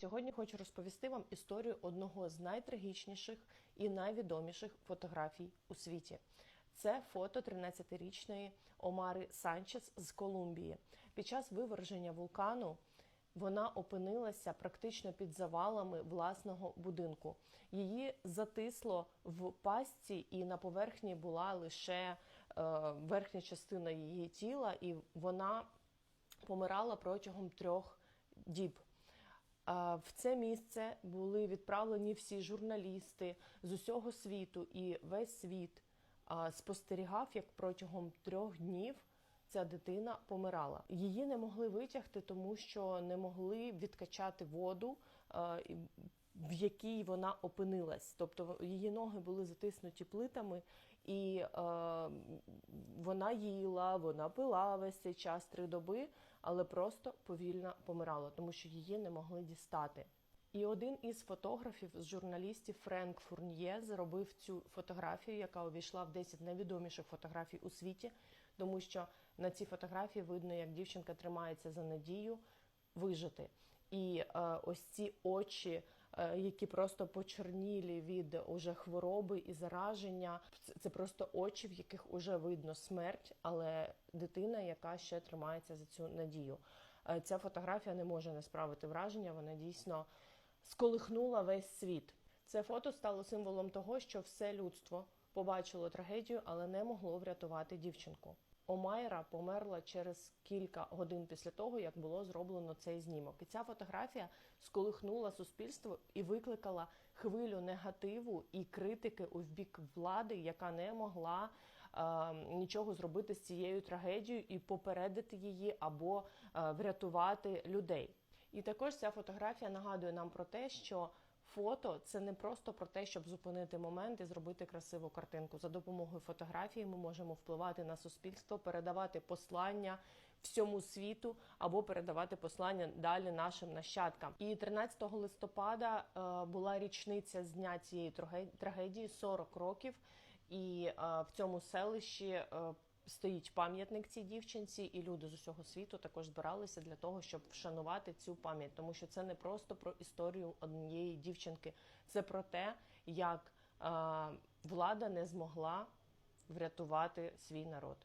Сьогодні хочу розповісти вам історію одного з найтрагічніших і найвідоміших фотографій у світі. Це фото 13-річної Омари Санчес з Колумбії. Під час виверження вулкану вона опинилася практично під завалами власного будинку. Її затисло в пастці, і на поверхні була лише е, верхня частина її тіла, і вона помирала протягом трьох діб. В це місце були відправлені всі журналісти з усього світу, і весь світ спостерігав, як протягом трьох днів ця дитина помирала. Її не могли витягти, тому що не могли відкачати воду, в якій вона опинилась. Тобто її ноги були затиснуті плитами, і е, вона їла, вона пила весь цей час три доби, але просто повільно помирала, тому що її не могли дістати. І один із фотографів з журналістів Френк Фурньє зробив цю фотографію, яка увійшла в 10 найвідоміших фотографій у світі, тому що на цій фотографії видно, як дівчинка тримається за надію вижити. І е, ось ці очі, е, які просто почорнілі від уже хвороби і зараження, це, це просто очі, в яких уже видно смерть, але дитина, яка ще тримається за цю надію. Е, ця фотографія не може не справити враження. Вона дійсно сколихнула весь світ. Це фото стало символом того, що все людство побачило трагедію, але не могло врятувати дівчинку. Омайра померла через кілька годин після того, як було зроблено цей знімок. І ця фотографія сколихнула суспільство і викликала хвилю негативу і критики у бік влади, яка не могла е, нічого зробити з цією трагедією і попередити її або е, врятувати людей. І також ця фотографія нагадує нам про те, що фото це не просто про те, щоб зупинити момент і зробити красиву картинку. За допомогою фотографії ми можемо впливати на суспільство, передавати послання всьому світу або передавати послання далі нашим нащадкам. І 13 листопада е, була річниця з дня цієї трагедії 40 років. І е, в цьому селищі е, стоїть пам'ятник цій дівчинці, і люди з усього світу також збиралися для того, щоб вшанувати цю пам'ять, тому що це не просто про історію однієї дівчинки, це про те, як влада не змогла врятувати свій народ.